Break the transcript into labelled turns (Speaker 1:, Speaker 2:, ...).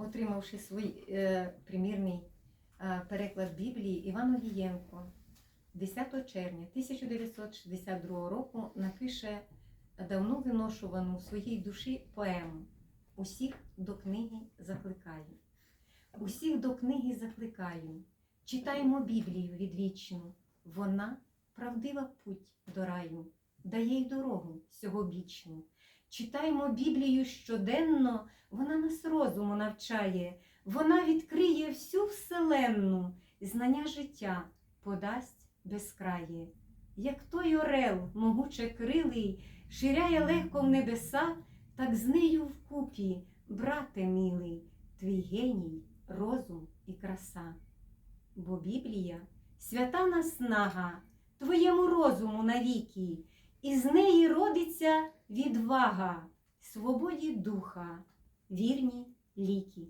Speaker 1: отримавши свій е, примірний е, переклад Біблії, Іван Огієнко 10 червня 1962 року напише давно виношувану в своїй душі поему Усіх до книги закликаю. Усіх до книги закликаю. Читаймо Біблію відвічну. Вона правдива путь до раю, дає й дорогу сьогобічну. Читаймо Біблію щоденно, вона нас розуму навчає, вона відкриє всю вселенну, знання життя подасть безкрає. Як той орел, могуче крилий, ширяє легко в небеса, так з нею вкупі, брате милий, твій геній, розум і краса. Бо Біблія свята наснага твоєму розуму навіки, і з неї родиться відвага, свободі духа, вірні ліки.